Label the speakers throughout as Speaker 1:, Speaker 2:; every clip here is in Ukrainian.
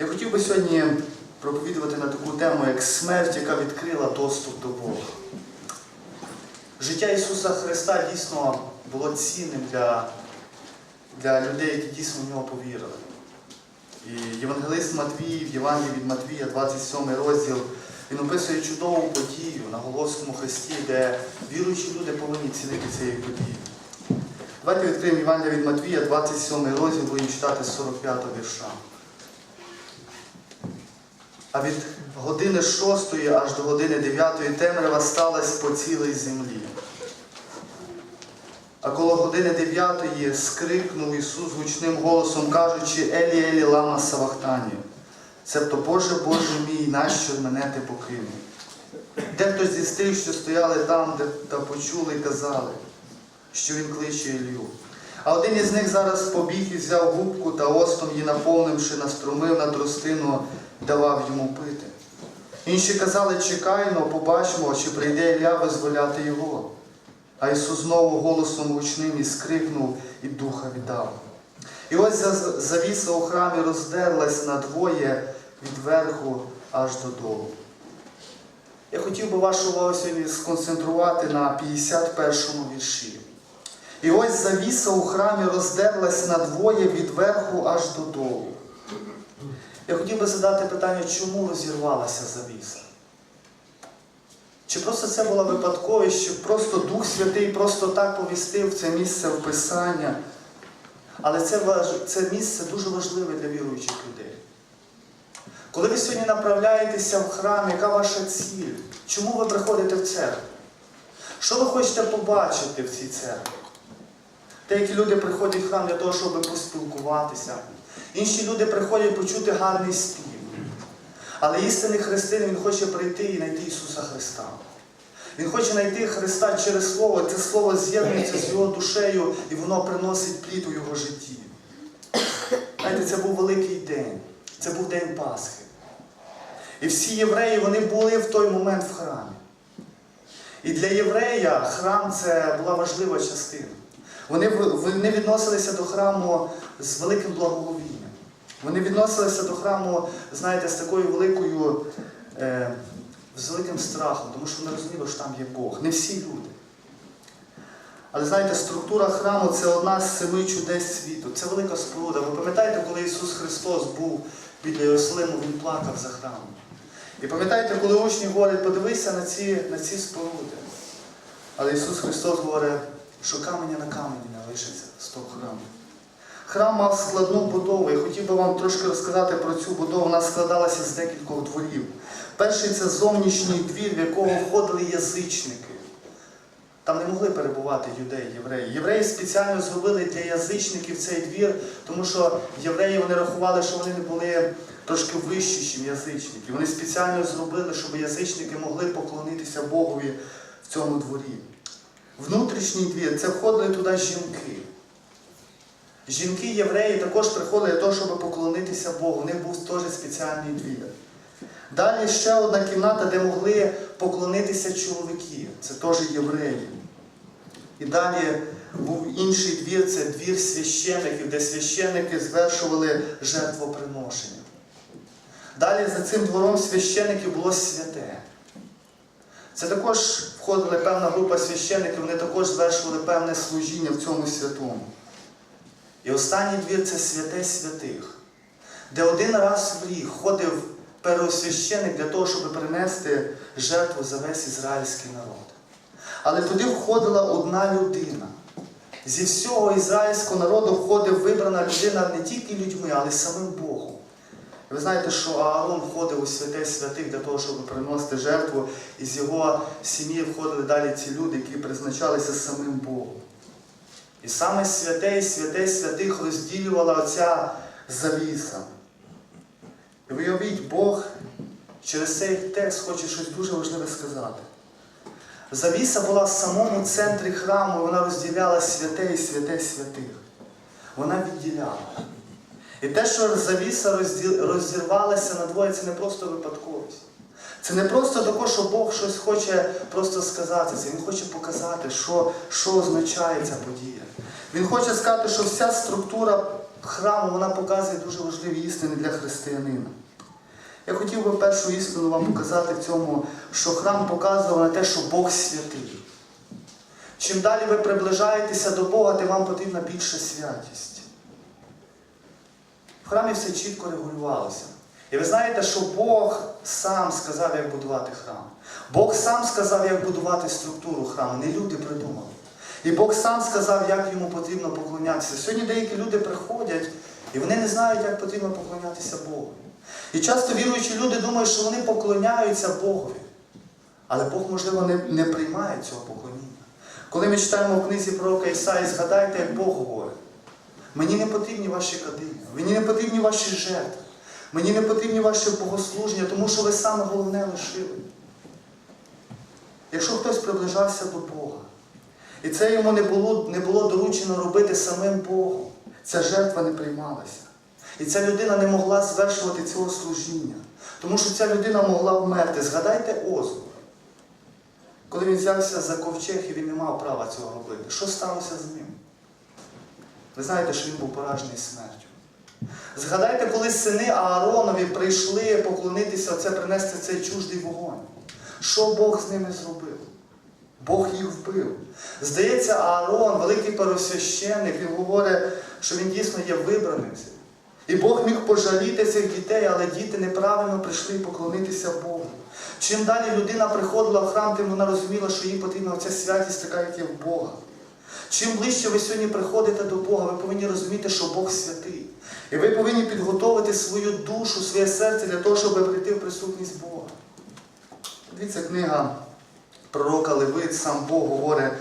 Speaker 1: Я хотів би сьогодні проповідувати на таку тему, як смерть, яка відкрила доступ до Бога. Життя Ісуса Христа дійсно було цінним для, для людей, які дійсно в нього повірили. І Євангелист Матвій, в Євангелії від Матвія, 27 розділ, він описує чудову подію на Голоскому Христі, де віруючі люди повинні цінити цієї події. Давайте відкриємо Євангелія від Матвія, 27 розділ, будемо читати з 45 вірша. А від години 6 аж до години 9 темрява сталася по цілій землі. А коло години 9 скрикнув Ісус гучним голосом, кажучи, Елі, Елі, лама Савахтані. Цебто, Боже, Боже мій, нащо мене ти покинув? Дехто зі тих, що стояли там, де та почули, казали, що він кличе Ілью. А один із них зараз побіг і взяв губку та остом її наповнивши, наструмив на тростину, давав йому пити. Інші казали, чекайно, побачимо, чи прийде Ілля визволяти його. А Ісус знову голосом гучним і скрикнув, і духа віддав. І ось завіса у храмі роздерлась надвоє від верху аж додолу. Я хотів би вашу увагу сьогодні сконцентрувати на 51-му вірші. І ось завіса у храмі роздерлась надвоє від верху аж додолу. Я хотів би задати питання, чому розірвалася завіса? Чи просто це була випадковість, чи просто Дух Святий просто так повістив це місце в Писання? Але це, це місце дуже важливе для віруючих людей. Коли ви сьогодні направляєтеся в храм, яка ваша ціль? Чому ви приходите в церкву? Що ви хочете побачити в цій церкві? Деякі люди приходять в храм для того, щоб поспілкуватися. Інші люди приходять почути гарний спів. Але істинний християнин він хоче прийти і знайти Ісуса Христа. Він хоче знайти Христа через Слово. Це Слово з'єднується з його душею і воно приносить плід у його житті. Знаєте, це був великий день. Це був день Пасхи. І всі євреї вони були в той момент в храмі. І для єврея храм це була важлива частина. Вони, вони відносилися до храму з великим благоговінням. Вони відносилися до храму, знаєте, з такою великою, е, з великим страхом, тому що вони розуміли, що там є Бог. Не всі люди. Але знаєте, структура храму це одна з семи чудес світу. Це велика споруда. Ви пам'ятаєте, коли Ісус Христос був біля Єрусалиму, Він плакав за храмом. І пам'ятаєте, коли учні говорять, подивися на ці, на ці споруди. Але Ісус Христос говорить, що каменя на камені не лишиться з того храму. Храм мав складну будову. Я хотів би вам трошки розказати про цю будову. Вона складалася з декількох дворів. Перший це зовнішній двір, в якого входили язичники. Там не могли перебувати юдеї, євреї. Євреї спеціально зробили для язичників цей двір, тому що євреї вони рахували, що вони не були трошки вищі, ніж язичники. Вони спеціально зробили, щоб язичники могли поклонитися Богові в цьому дворі. Внутрішній двір це входили туди жінки. Жінки євреї також приходили для того, щоб поклонитися Богу. У них був теж спеціальний двір. Далі ще одна кімната, де могли поклонитися чоловіки. Це теж євреї. І далі був інший двір, це двір священиків, де священики звершували жертвоприношення. Далі за цим двором священиків було святе. Це також входила певна група священиків, вони також звершували певне служіння в цьому святому. І останній двір це святе святих, де один раз в рік ходив первосвященик для того, щоб принести жертву за весь ізраїльський народ. Але туди входила одна людина. Зі всього ізраїльського народу входив вибрана людина не тільки людьми, але й самим Богом. Ви знаєте, що Аарон входив у святе святих для того, щоб приносити жертву, і з його сім'ї входили далі ці люди, які призначалися самим Богом. І саме святе і святе святих розділювала оця завіса. І виявіть, Бог через цей текст хоче щось дуже важливе сказати. Завіса була в самому центрі храму, і вона розділяла святе і святе святих. Вона відділяла. І те, що завіса розірвалася на двоє, це не просто випадковість. Це не просто також, що Бог щось хоче просто сказати. Це Він хоче показати, що, що означає ця подія. Він хоче сказати, що вся структура храму вона показує дуже важливі істини для християнина. Я хотів би першу істину вам показати в цьому, що храм показував на те, що Бог святий. Чим далі ви приближаєтеся до Бога, тим вам потрібна більша святість. В храмі все чітко регулювалося. І ви знаєте, що Бог сам сказав, як будувати храм. Бог сам сказав, як будувати структуру храму, не люди придумали. І Бог сам сказав, як йому потрібно поклонятися. Сьогодні деякі люди приходять і вони не знають, як потрібно поклонятися Богу. І часто віруючі люди думають, що вони поклоняються Богові. Але Бог, можливо, не, не приймає цього поклоніння. Коли ми читаємо в книзі пророка Ісаї, згадайте, як Бог говорить. Мені не потрібні ваші кадилля, мені не потрібні ваші жертви, мені не потрібні ваші богослуження, тому що ви саме головне лишили. Якщо хтось приближався до Бога, і це йому не було, не було доручено робити самим Богом, ця жертва не приймалася. І ця людина не могла звершувати цього служіння, тому що ця людина могла вмерти. Згадайте Озу. Коли він взявся за ковчег і він не мав права цього робити, що сталося з ним? Ви знаєте, що він був поражений смертю. Згадайте, коли сини Ааронові прийшли поклонитися, оце принести цей чуждий вогонь. Що Бог з ними зробив? Бог їх вбив. Здається, Аарон, великий первосвященник, він говорить, що він дійсно є вибраним. І Бог міг пожаліти цих дітей, але діти неправильно прийшли поклонитися Богу. Чим далі людина приходила в храм, тим вона розуміла, що їй потрібна оця святість, така, як є в Бога. Чим ближче ви сьогодні приходите до Бога, ви повинні розуміти, що Бог святий. І ви повинні підготовити свою душу, своє серце для того, щоб прийти в присутність Бога. Дивіться, книга пророка Левит, сам Бог говорить,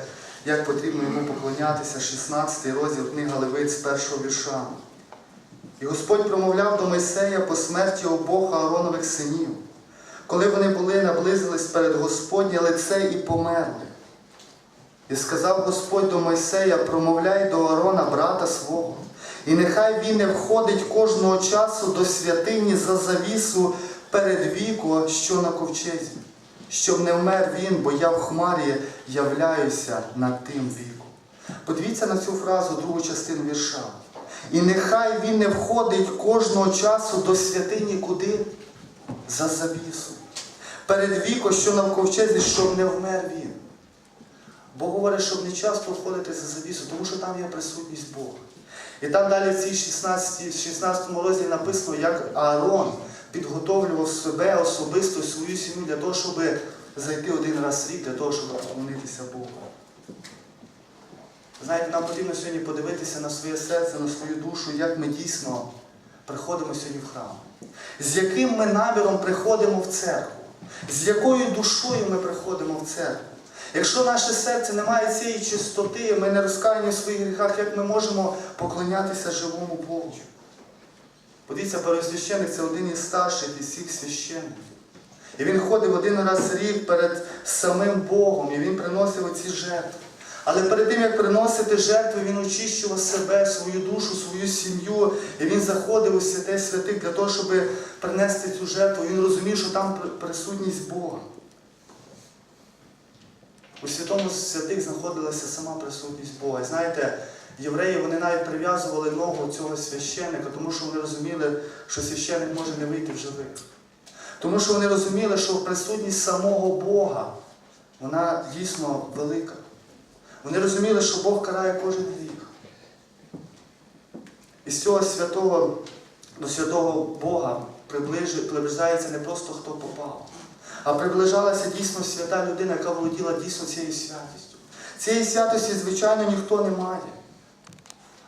Speaker 1: як потрібно йому поклонятися, 16 розділ книга Левит з першого вірша. І Господь промовляв до Мойсея по смерті обох Ааронових синів, коли вони були, наблизились перед Господнє лице і померли. І сказав Господь до Мойсея, промовляй до Аарона, брата свого, і нехай він не входить кожного часу до святині за завісу перед віку, що на ковчезі, щоб не вмер він, бо я в хмарі являюся над тим віком. Подивіться на цю фразу, другу частину вірша. І нехай він не входить кожного часу до святині куди? За завісу. Перед віко, що на ковчезі, щоб не вмер він. Бог говорить, щоб не часто входити за завісу, тому що там є присутність Бога. І там далі в цій 16, 16 розділі написано, як Аарон підготовлював себе особисто свою сім'ю для того, щоб зайти один раз в рік, для того, щоб поклонитися Богу. Знаєте, нам потрібно сьогодні подивитися на своє серце, на свою душу, як ми дійсно приходимо сьогодні в храм. З яким ми наміром приходимо в церкву, з якою душою ми приходимо в церкву. Якщо наше серце не має цієї чистоти, ми не розкаяні в своїх гріхах, як ми можемо поклонятися живому Богу? Подивіться, первосвященик це один із старших із всіх священників. І він ходив один раз в рік перед самим Богом, і він приносив оці жертви. Але перед тим, як приносити жертви, він очищував себе, свою душу, свою сім'ю, і він заходив у святе святих для того, щоб принести цю жертву. Він розумів, що там присутність Бога. У святому святих знаходилася сама присутність Бога. І знаєте, євреї вони навіть прив'язували ногу цього священника, тому що вони розуміли, що священник може не вийти в живих. Тому що вони розуміли, що присутність самого Бога, вона дійсно велика. Вони розуміли, що Бог карає кожен гріх. І з цього святого до святого Бога приближається не просто хто попав, а приближалася дійсно свята людина, яка володіла дійсно цією святістю. Цієї святості, звичайно, ніхто не має.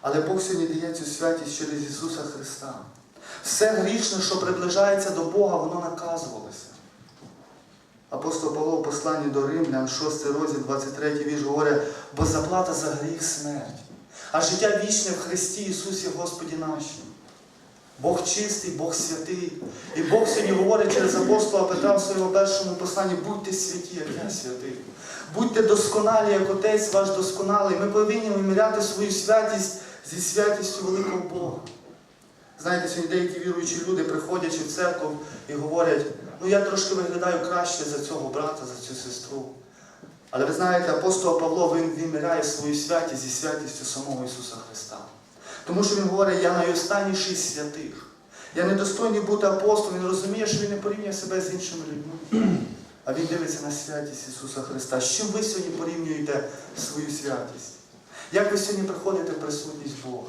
Speaker 1: Але Бог сьогодні дає цю святість через Ісуса Христа. Все грішне, що приближається до Бога, воно наказувалося. Апостол Павло в посланні до Римлян, 6 розділ, 23 вірш, говорить, бо заплата за гріх смерть, а життя вічне в Христі Ісусі Господі нашому. Бог чистий, Бог святий. І Бог сьогодні говорить через апостола Петра в своєму першому посланні, будьте святі, як я святий. Будьте досконалі, як Отець ваш досконалий. Ми повинні виміряти свою святість зі святістю великого Бога. Знаєте, сьогодні деякі віруючі люди, приходячи в церкву і говорять, ну я трошки виглядаю краще за цього брата, за цю сестру. Але ви знаєте, апостол Павло він виміряє свою святість зі святістю самого Ісуса Христа. Тому що він говорить, я найостанніший з святих. Я недостойний бути апостолом, він розуміє, що він не порівнює себе з іншими людьми. А він дивиться на святість Ісуса Христа. З чим ви сьогодні порівнюєте свою святість? Як ви сьогодні приходите в присутність Бога?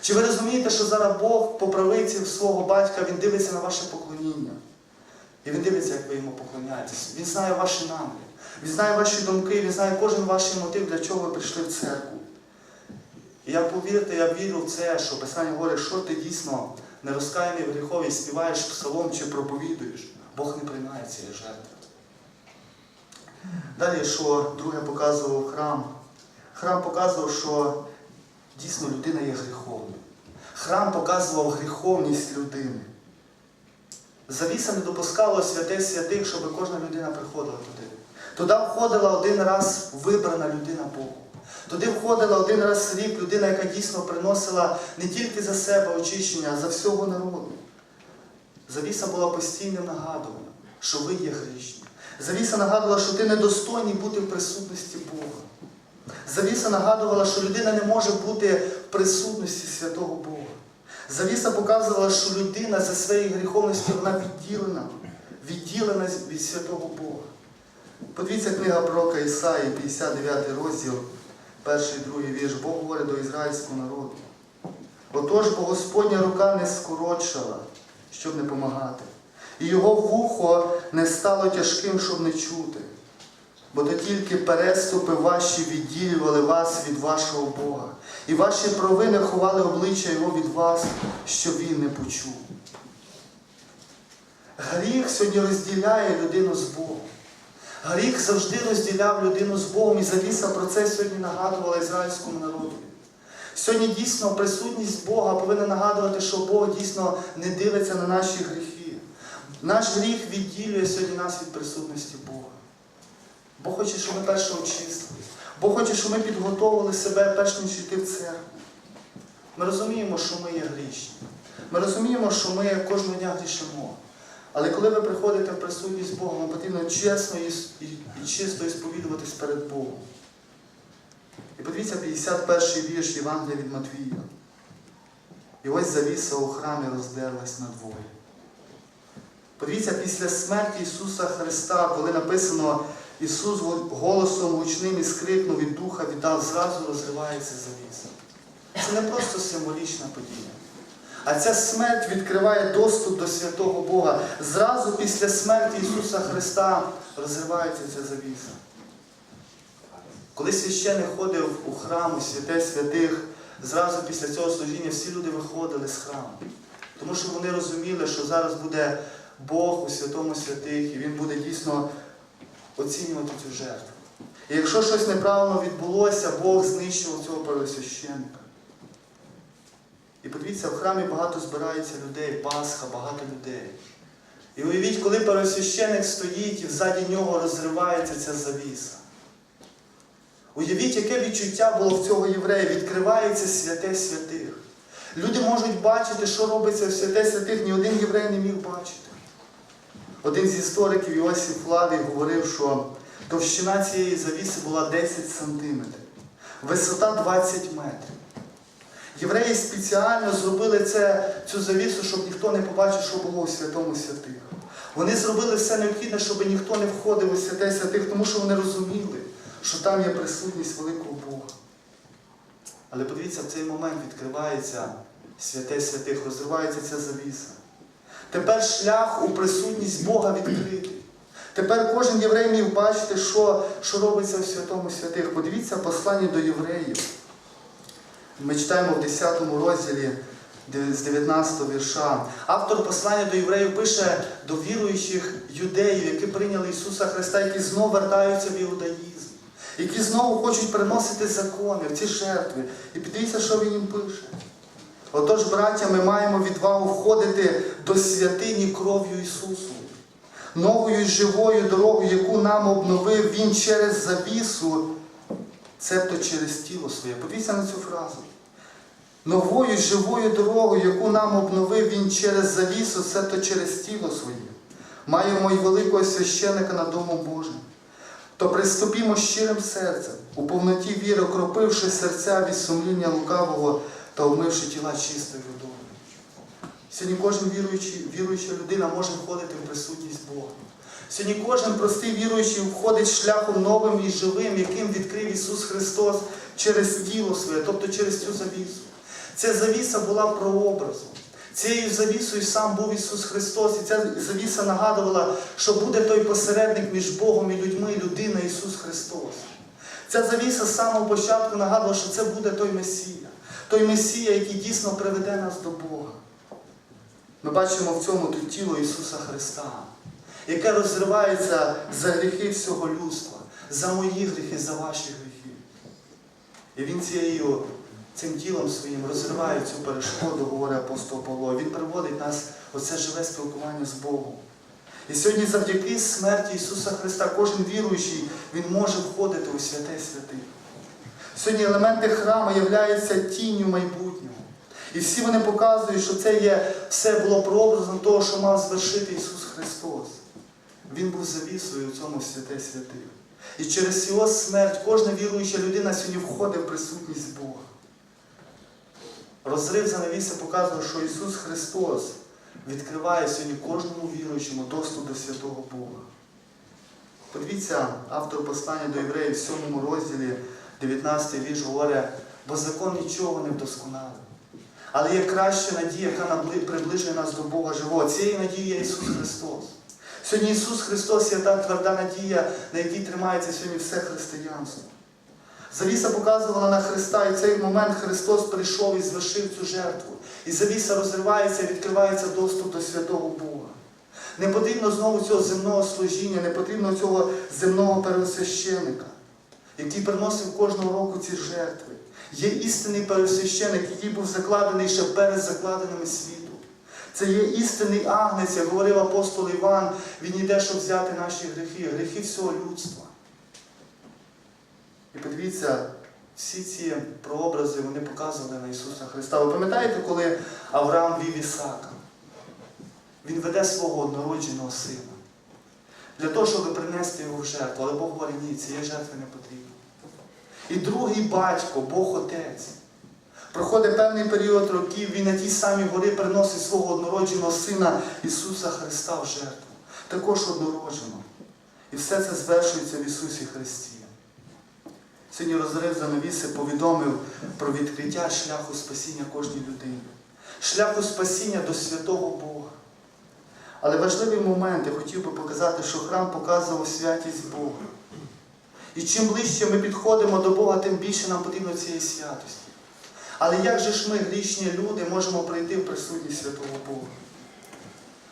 Speaker 1: Чи ви розумієте, що зараз Бог по правиці свого батька Він дивиться на ваше поклоніння? І він дивиться, як ви йому поклоняєтесь. Він знає ваші наміри, він знає ваші думки, він знає кожен ваш мотив, для чого ви прийшли в церкву. І я повірте, я вірю в це, що Писання говорить, що ти дійсно не розкаяний в гріхові, співаєш псалом чи проповідуєш, Бог не приймає цієї жертви. Далі, що друге показував храм. Храм показував, що дійсно людина є гріховною. Храм показував гріховність людини. Завіса не допускала святе святих, щоб кожна людина приходила туди. Туди входила один раз вибрана людина Богу. Туди входила один раз в рік людина, яка дійсно приносила не тільки за себе очищення, а за всього народу. Завіса була постійним нагадуванням, що ви є грішні. Завіса нагадувала, що ти недостойний бути в присутності Бога. Завіса нагадувала, що людина не може бути в присутності святого Бога. Завіса показувала, що людина за своєї гріховності вона відділена, відділена від святого Бога. Подивіться книга пророка Ісаї, 59 розділ, перший другий вірш. Бог говорить до ізраїльського народу. Отож, бо Господня рука не скорочила, щоб не помагати, і його вухо не стало тяжким, щоб не чути. Бо то тільки переступи ваші відділювали вас від вашого Бога, і ваші провини ховали обличчя Його від вас, що Він не почув. Гріх сьогодні розділяє людину з Богом. Гріх завжди розділяв людину з Богом, і завіса про це сьогодні нагадувала ізраїльському народу. Сьогодні дійсно присутність Бога повинна нагадувати, що Бог дійсно не дивиться на наші гріхи. Наш гріх відділює сьогодні нас від присутності Бога. Бог хоче, щоб ми перше очистились. Бог хоче, щоб ми підготовили себе перш ніж йти в церкву. Ми розуміємо, що ми є грішні. Ми розуміємо, що ми кожного дня грішимо. Але коли ви приходите в присутність Бога, вам потрібно чесно і, і, і чисто сповідуватись перед Богом. І подивіться 51 вірш Євангелія від Матвія. І ось завіса у храмі роздерлась надвоє. Подивіться, після смерті Ісуса Христа, коли написано, Ісус голосом гучним і скрикнув від духа, віддав, зразу розривається завіса. Це не просто символічна подія. А ця смерть відкриває доступ до святого Бога. Зразу після смерті Ісуса Христа розривається ця завіса. Коли священик ходив у храм, у святе святих, зразу після цього служіння всі люди виходили з храму. Тому що вони розуміли, що зараз буде Бог у святому святих, і Він буде дійсно оцінювати цю жертву. І якщо щось неправильно відбулося, Бог знищував цього первосвященника. І подивіться, в храмі багато збирається людей, Пасха, багато людей. І уявіть, коли первосвященик стоїть і взаді нього розривається ця завіса. Уявіть, яке відчуття було в цього єврея, відкривається святе святих. Люди можуть бачити, що робиться в святе святих, ні один єврей не міг бачити. Один з істориків Іосиф Флавій говорив, що товщина цієї завіси була 10 сантиметрів, висота 20 метрів. Євреї спеціально зробили це, цю завісу, щоб ніхто не побачив, що було у святому святих. Вони зробили все необхідне, щоб ніхто не входив у святе святих, тому що вони розуміли, що там є присутність великого Бога. Але подивіться, в цей момент відкривається святе святих, розривається ця завіса. Тепер шлях у присутність Бога відкритий. Тепер кожен єврей міг бачити, що, що робиться в святому святих. Подивіться послання до євреїв. Ми читаємо в 10 розділі з 19 вірша. Автор послання до євреїв пише до віруючих юдеїв, які прийняли Ісуса Христа, які знову вертаються в іудаїзм, які знову хочуть приносити закони в ці жертви. І подивіться, що він їм пише. Отож, браття, ми маємо відвагу входити до святині кров'ю Ісусу, новою живою дорогою, яку нам обновив Він через завісу, цебто через тіло своє. Подивіться на цю фразу. Новою живою дорогою, яку нам обновив Він через завісу, цебто через тіло своє. Маємо й великого священика над Домом Божим. То приступімо щирим серцем, у повноті віри, окропивши серця від сумління лукавого, та омивши тіла чистою водою. Сьогодні кожен віруючий, віруюча людина може входити в присутність Бога. Сьогодні кожен простий віруючий входить шляхом новим і живим, яким відкрив Ісус Христос через тіло своє, тобто через цю завісу. Ця завіса була прообразом. Цією завісою сам був Ісус Христос, і ця завіса нагадувала, що буде той посередник між Богом і людьми, людина Ісус Христос. Ця завіса з самого початку нагадувала, що це буде той Месія, той Месія, який дійсно приведе нас до Бога. Ми бачимо в цьому тут тіло Ісуса Христа, яке розривається за гріхи всього людства, за мої гріхи, за ваші гріхи. І Він цією, цим тілом своїм розриває цю перешкоду, говорить апостол Павло. Він приводить нас оце живе спілкування з Богом. І сьогодні завдяки смерті Ісуса Христа кожен віруючий, Він може входити у святе святих. Сьогодні елементи храму являються тінню майбутнього. І всі вони показують, що це є, все було прообразом того, що мав звершити Ісус Христос. Він був завісою у цьому святе святих. І через його смерть кожна віруюча людина сьогодні входить в присутність Бога. Розрив занавіси показує, що Ісус Христос відкриває сьогодні кожному віруючому доступ до святого Бога. Подивіться, автор послання до євреїв в 7 розділі, 19 вірш говорить, бо закон нічого не вдосконалив. Але є краща надія, яка приближує нас до Бога живого. Цією надією є Ісус Христос. Сьогодні Ісус Христос є та тверда надія, на якій тримається сьогодні все християнство. Завіса показувала на Христа, і в цей момент Христос прийшов і звершив цю жертву. І завіса розривається, і відкривається доступ до святого Бога. Не потрібно знову цього земного служіння, не потрібно цього земного первосвященика, який приносив кожного року ці жертви. Є істинний первосвященик, який був закладений ще перед закладеними світу. Це є істинний агнець, як говорив апостол Іван, він йде, щоб взяти наші гріхи, гріхи всього людства. І подивіться, всі ці прообрази вони показували на Ісуса Христа. Ви пам'ятаєте, коли Авраам вів Ісака? Він веде свого однородженого сина. Для того, щоб принести його в жертву. Але Бог говорить, ні, цієї жертви не потрібно. І другий батько, Бог Отець. Проходить певний період років, він на тій самій горі приносить свого однородженого сина Ісуса Христа в жертву. Також однородженого. І все це звершується в Ісусі Христі. Сьогодні розрив занавіси повідомив про відкриття шляху спасіння кожній людині. Шляху спасіння до святого Бога. Але важливий момент, я хотів би показати, що храм показував святість Бога. І чим ближче ми підходимо до Бога, тим більше нам потрібно цієї святості. Але як же ж ми, грішні люди, можемо прийти в присутність святого Бога?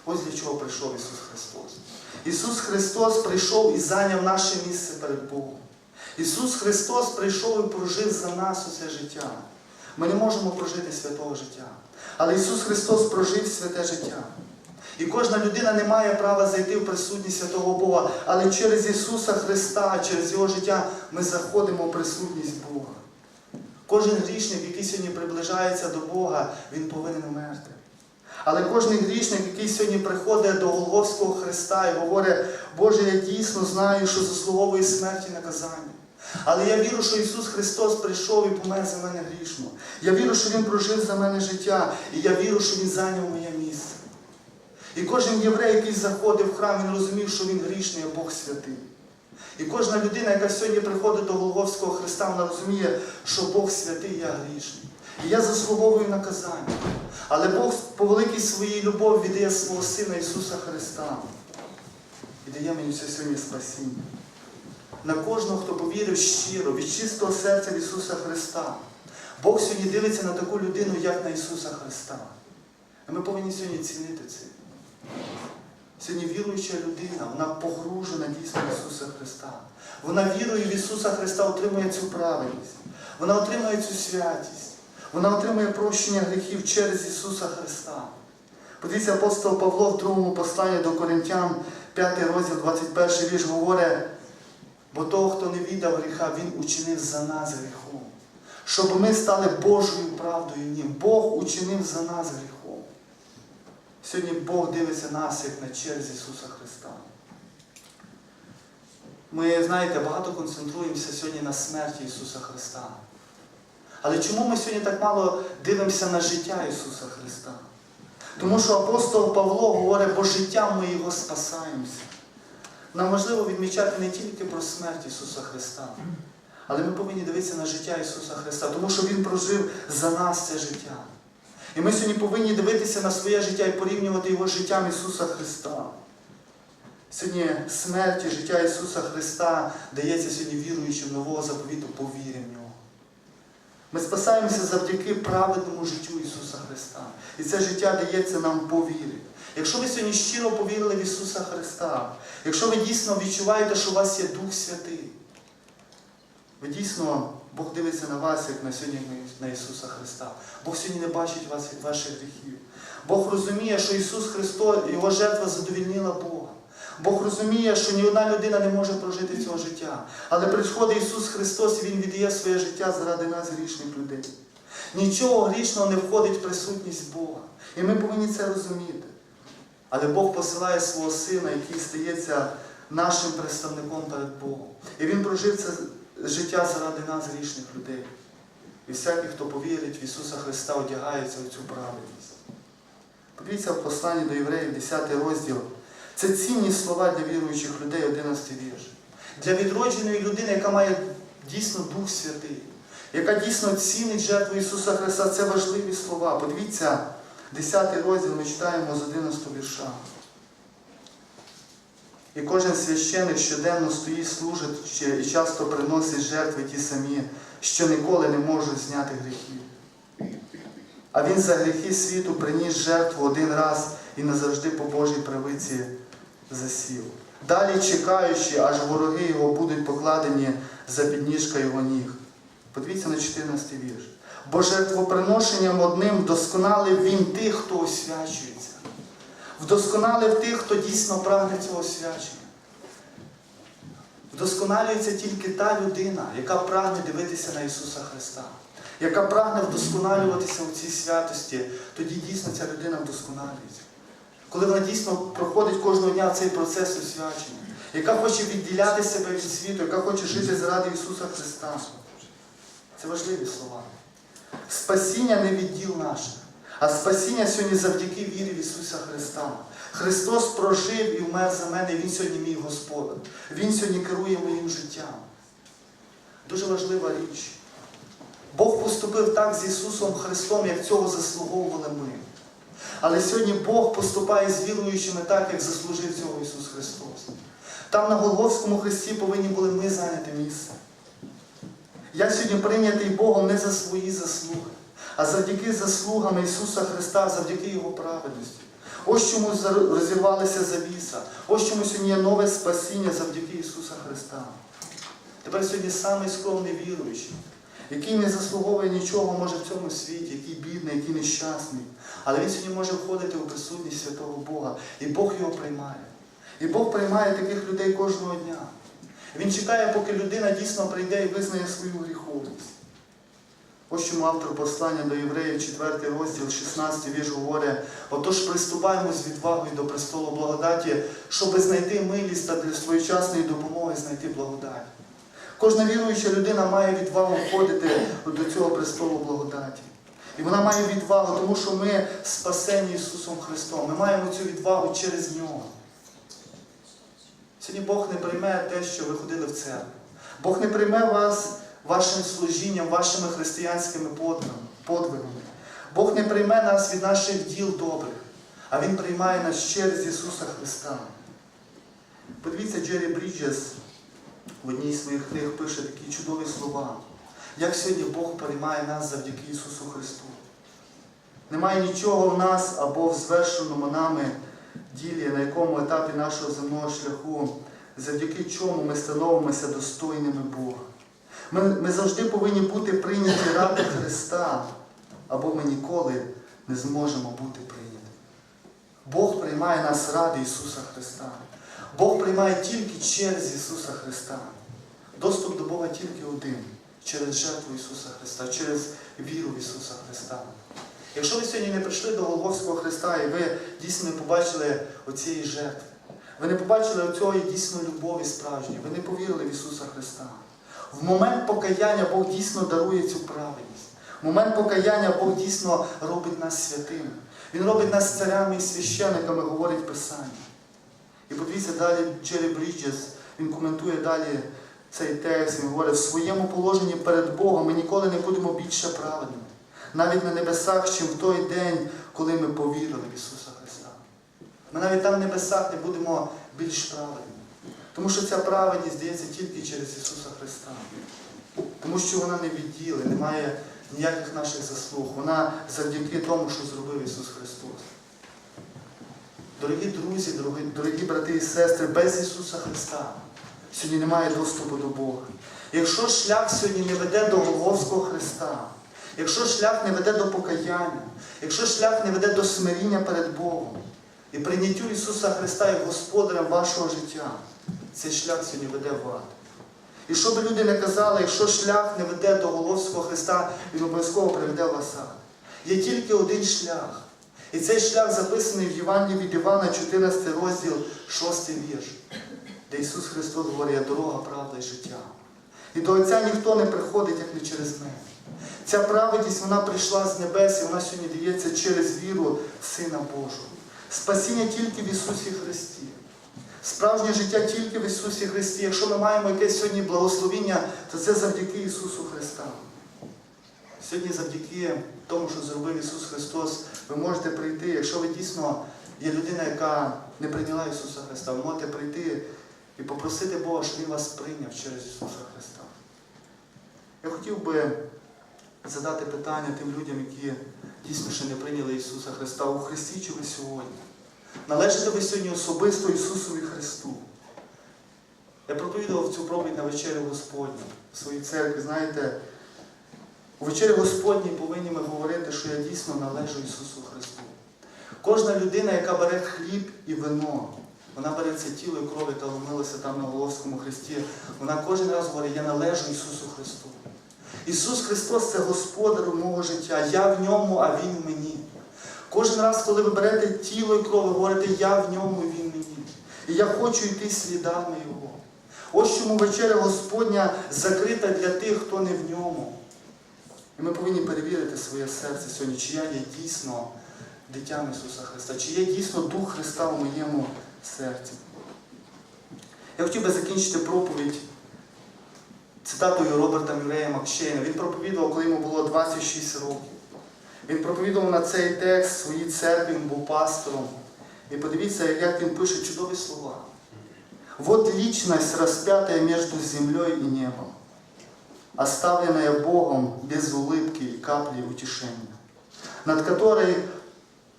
Speaker 1: Ось для чого прийшов Ісус Христос. Ісус Христос прийшов і зайняв наше місце перед Богом. Ісус Христос прийшов і прожив за нас усе життя. Ми не можемо прожити святого життя. Але Ісус Христос прожив святе життя. І кожна людина не має права зайти в присутність святого Бога. Але через Ісуса Христа, через Його життя ми заходимо в присутність Бога. Кожен грішник, який сьогодні приближається до Бога, він повинен умерти. Але кожен грішник, який сьогодні приходить до Голговського Христа і говорить, Боже, я дійсно знаю, що заслуговує смерті наказання. Але я вірю, що Ісус Христос прийшов і помер за мене грішно. Я вірю, що Він прожив за мене життя, і я вірю, що Він зайняв моє місце. І кожен єврей, який заходив в храм, він розумів, що він грішний, а Бог святий. І кожна людина, яка сьогодні приходить до Голговського Христа, вона розуміє, що Бог святий, я грішний. І я заслуговую наказання. Але Бог по великій своїй любові віддає свого Сина Ісуса Христа. І дає мені це сьогодні спасіння. На кожного, хто повірив щиро, від чистого серця в Ісуса Христа. Бог сьогодні дивиться на таку людину, як на Ісуса Христа. І ми повинні сьогодні цінити це. Сьогодні віруюча людина, вона погружена дійсно в Ісуса Христа. Вона вірою в Ісуса Христа отримує цю праведність. Вона отримує цю святість. Вона отримує прощення гріхів через Ісуса Христа. Подивіться, апостол Павло в другому посланні до Коринтян, 5 розділ, 21 вірш говорить, бо того, хто не віддав гріха, Він учинив за нас гріхом. Щоб ми стали Божою правдою Нім. Бог учинив за нас гріхом. Сьогодні Бог дивиться нас, як на черзі Ісуса Христа. Ми, знаєте, багато концентруємося сьогодні на смерті Ісуса Христа. Але чому ми сьогодні так мало дивимося на життя Ісуса Христа? Тому що апостол Павло говорить, бо життям ми Його спасаємося. Нам важливо відмічати не тільки про смерть Ісуса Христа, але ми повинні дивитися на життя Ісуса Христа, тому що Він прожив за нас це життя. І ми сьогодні повинні дивитися на своє життя і порівнювати його з життям Ісуса Христа. Сьогодні смерть і життя Ісуса Христа дається сьогодні віруючим нового заповіту по вірі в нього. Ми спасаємося завдяки праведному життю Ісуса Христа. І це життя дається нам по вірі. Якщо ви сьогодні щиро повірили в Ісуса Христа, якщо ви дійсно відчуваєте, що у вас є Дух Святий, ви дійсно, Бог дивиться на вас, як на сьогодні на Ісуса Христа. Бог сьогодні не бачить вас від ваших гріхів. Бог розуміє, що Ісус Христос, Його жертва задовільнила Бога. Бог розуміє, що ні одна людина не може прожити цього життя. Але приходить Ісус Христос і Він віддає своє життя заради нас, грішних людей. Нічого грішного не входить в присутність Бога. І ми повинні це розуміти. Але Бог посилає свого Сина, який стається нашим представником перед Богом. І Він прожив це життя заради нас, грішних людей. І всякий, хто повірить в Ісуса Христа, одягається в цю праведність. Подивіться в посланні до євреїв, 10 розділ. Це цінні слова для віруючих людей, 11 вірш. Для відродженої людини, яка має дійсно Дух Святий, яка дійсно цінить жертву Ісуса Христа, це важливі слова. Подивіться, 10 розділ ми читаємо з 11 вірша. І кожен священик щоденно стоїть, служить і часто приносить жертви ті самі, що ніколи не можуть зняти гріхів. А він за гріхи світу приніс жертву один раз і назавжди по Божій правиці засів. Далі чекаючи, аж вороги його будуть покладені за підніжка його ніг. Подивіться на 14 вірш. Бо жертвоприношенням одним вдосконалив він тих, хто освячується. Вдосконалив тих, хто дійсно прагне цього освячення. Вдосконалюється тільки та людина, яка прагне дивитися на Ісуса Христа, яка прагне вдосконалюватися у цій святості, тоді дійсно ця людина вдосконалюється. Коли вона дійсно проходить кожного дня цей процес освячення, яка хоче відділяти себе від світу, яка хоче жити заради Ісуса Христа. Це важливі слова. Спасіння не відділ наше, а спасіння сьогодні завдяки вірі в Ісуса Христа. Христос прожив і вмер за мене, Він сьогодні мій Господь. Він сьогодні керує моїм життям. Дуже важлива річ. Бог поступив так з Ісусом Христом, як цього заслуговували ми. Але сьогодні Бог поступає з віруючими так, як заслужив цього Ісус Христос. Там на Голгофському Христі повинні були ми зайняти місце. Я сьогодні прийнятий Богом не за свої заслуги, а завдяки заслугам Ісуса Христа, завдяки Його праведності. Ось чому розірвалися завіса. Ось чому сьогодні є нове спасіння завдяки Ісуса Христа. Тепер сьогодні самий скромний віруючий, який не заслуговує нічого може в цьому світі, який бідний, який нещасний. Але він сьогодні може входити у присутність святого Бога. І Бог його приймає. І Бог приймає таких людей кожного дня. Він чекає, поки людина дійсно прийде і визнає свою гріховність. Ось чому автор послання до євреїв, 4 розділ, 16 вірш говорить, отож приступаємо з відвагою до престолу благодаті, щоб знайти милість та для своєчасної допомоги знайти благодать. Кожна віруюча людина має відвагу входити до цього престолу благодаті. І вона має відвагу, тому що ми спасені Ісусом Христом. Ми маємо цю відвагу через Нього. Сьогодні Бог не прийме те, що ви ходили в церкву. Бог не прийме вас вашим служінням, вашими християнськими подвигами. Бог не прийме нас від наших діл добрих, а Він приймає нас через Ісуса Христа. Подивіться, Джері Бріджес в одній з своїх книг пише такі чудові слова. Як сьогодні Бог приймає нас завдяки Ісусу Христу. Немає нічого в нас або в звершеному нами ділі, на якому етапі нашого земного шляху, завдяки чому ми становимося достойними Бога. Ми, ми завжди повинні бути прийняті ради Христа, або ми ніколи не зможемо бути прийняті. Бог приймає нас ради Ісуса Христа. Бог приймає тільки через Ісуса Христа. Доступ до Бога тільки один через жертву Ісуса Христа, через віру в Ісуса Христа. Якщо ви сьогодні не прийшли до Голгофського Христа і ви дійсно не побачили оцієї жертви, ви не побачили оцієї дійсно любові справжньої, ви не повірили в Ісуса Христа. В момент покаяння Бог дійсно дарує цю праведність. В момент покаяння Бог дійсно робить нас святими. Він робить нас царями і священниками, говорить Писання. І подивіться далі Джері Бріджес, він коментує далі цей текст, він говорить, в своєму положенні перед Богом ми ніколи не будемо більше праведними. Навіть на небесах, чим в той день, коли ми повірили в Ісуса Христа. Ми навіть там в небесах не будемо більш праведними. Тому що ця праведність здається тільки через Ісуса Христа. Тому що вона не від діли, немає ніяких наших заслуг. Вона завдяки тому, що зробив Ісус Христос. Дорогі друзі, дорогі, дорогі брати і сестри, без Ісуса Христа сьогодні немає доступу до Бога. Якщо шлях сьогодні не веде до Голговського Христа, якщо шлях не веде до покаяння, якщо шлях не веде до смиріння перед Богом і прийняттю Ісуса Христа як Господарем вашого життя, цей шлях сьогодні веде в ад. І що би люди не казали, якщо шлях не веде до Головського Христа, він обов'язково приведе вас ад. Є тільки один шлях. І цей шлях записаний в Євангелії від Івана, 14 розділ, 6 вірш, де Ісус Христос говорить, я дорога, правда і життя. І до Отця ніхто не приходить, як не через мене. Ця праведність, вона прийшла з небес, і вона сьогодні дається через віру Сина Божого. Спасіння тільки в Ісусі Христі. Справжнє життя тільки в Ісусі Христі. Якщо ми маємо якесь сьогодні благословіння, то це завдяки Ісусу Христа. Сьогодні завдяки тому, що зробив Ісус Христос, ви можете прийти, якщо ви дійсно є людина, яка не прийняла Ісуса Христа, ви можете прийти і попросити Бога, щоб Він вас прийняв через Ісуса Христа. Я хотів би задати питання тим людям, які дійсно ще не прийняли Ісуса Христа у Христі чи ви сьогодні. Належите ви сьогодні особисто Ісусові Христу. Я проповідував цю проповідь на вечерю Господню в своїй церкві. Знаєте, у вечері Господній повинні ми говорити, що я дійсно належу Ісусу Христу. Кожна людина, яка бере хліб і вино, вона бере це тіло і кров, яка ломилася там на Головському Христі, вона кожен раз говорить, я належу Ісусу Христу. Ісус Христос це Господар мого життя. Я в ньому, а Він в мені. Кожен раз, коли ви берете тіло і кров, ви говорите, я в ньому, Він мені. І я хочу йти слідами Його. Ось чому вечеря Господня закрита для тих, хто не в ньому. І ми повинні перевірити своє серце сьогодні, чи я є дійсно дитям Ісуса Христа, чи є дійсно Дух Христа в моєму серці. Я хотів би закінчити проповідь цитатою Роберта Мюрея Макшейна. Він проповідував, коли йому було 26 років. Він проповідував на цей текст своїй церкві, він був пастором. І подивіться, як він пише чудові слова. Вот личность, распятая между землей и небом, оставленная Богом без улыбки и капли утешения, над которой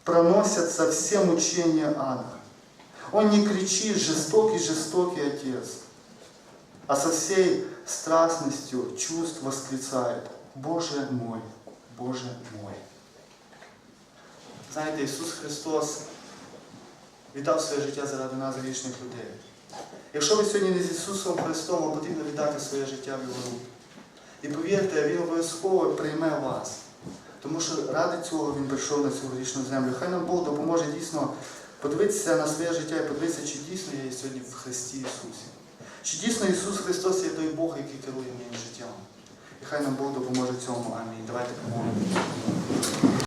Speaker 1: проносятся все мучения ада. Он не кричит «жестокий-жестокий Отец», а со всей страстностью чувств восклицает «Боже мой, Боже мой». Знаєте, Ісус Христос віддав своє життя заради нас грішних людей. Якщо ви сьогодні не з Ісусом Христом, вам потрібно віддати своє життя в Його руки. І повірте, Він обов'язково прийме вас. Тому що ради цього Він прийшов на цю грішну землю. Хай нам Бог допоможе дійсно подивитися на своє життя і подивитися, чи дійсно я є сьогодні в Христі Ісусі. Чи дійсно Ісус Христос є той Бог, який керує моїм життям. І хай нам Бог допоможе цьому. Амінь. Давайте помолимося.